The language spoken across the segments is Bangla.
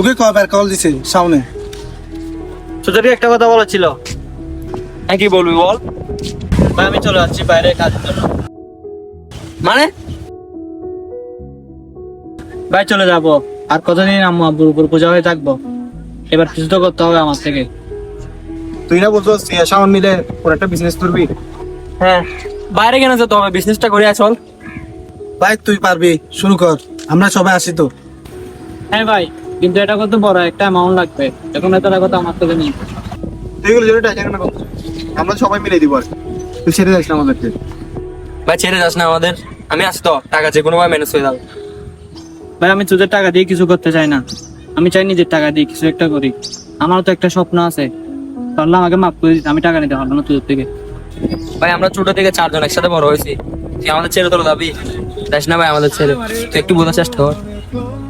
তোকে কল দিছে সামনে। তোদেরকে একটা কথা বলা ছিল। হ্যাঁ কি বলবি বল? ভাই আমি চলে যাচ্ছি বাইরে কাজের জন্য। মানে? ভাই চলে যাব। আর কতদিন আম্মু আব্বুর উপর পূজা হয়ে থাকব? এবার কিছু তো করতে হবে আমার থেকে। তুই না বলছো সামন মিলে ওর একটা বিজনেস করবি? হ্যাঁ। বাইরে কেন যেতে হবে? বিজনেসটা করে চল। ভাই তুই পারবি। শুরু কর। আমরা সবাই আসি তো। হ্যাঁ ভাই। কিন্তু এটা কত বড় একটা অ্যামাউন্ট লাগবে? এখন এত টাকা তো আমার থেকে নেই। তুই এগুলো জন্য টাকা না করতে আমরা সবাই মিলে দিব আর তুই ছেড়ে যাস না আমাদেরকে। ভাই ছেড়ে যাস না আমাদের। আমি আসি তো টাকা যে কোনো ভাবে ম্যানেজ হয়ে যাবে। ভাই আমি তোদের টাকা দিয়ে কিছু করতে চাই না। আমি চাই নিজের টাকা দিয়ে কিছু একটা করি। আমারও তো একটা স্বপ্ন আছে। পারলে আমাকে মাফ করে দিতে আমি টাকা নিতে পারব না তোদের থেকে। ভাই আমরা ছোট থেকে চারজন একসাথে বড় হয়েছি। তুই আমাদের ছেড়ে তোর দাবি? যাস না ভাই আমাদের ছেড়ে। তুই একটু বোঝার চেষ্টা কর।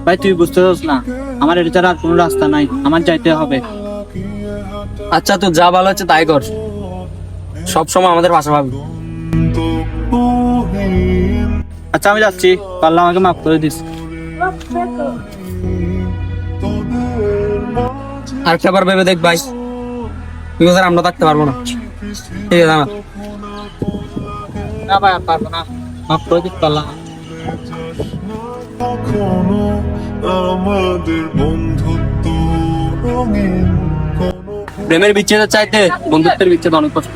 ভাই তুই বুঝতে পারছ না। আমার এটা ছাড়া আর কোনো রাস্তা নাই। আমার যাইতে হবে। আচ্ছা তো যা ভালো হচ্ছে তাই কর। সব সময় আমাদের ভাষা ভাবি আচ্ছা আমি যাচ্ছি। পারলে আমাকে মাফ করে দিস। আর একবার ভেবে দেখ ভাই? তুই আমরা থাকতে পারব না। ঠিক আছে আমার না ভাই আর পারব না। মাফ করে দিস পারলাম কখনো আমাদের বন্ধুত্ব রঙিন প্রেমের বিচ্ছেদের চাইতে বন্ধুত্বের বিচ্ছেদ অনেক কষ্ট।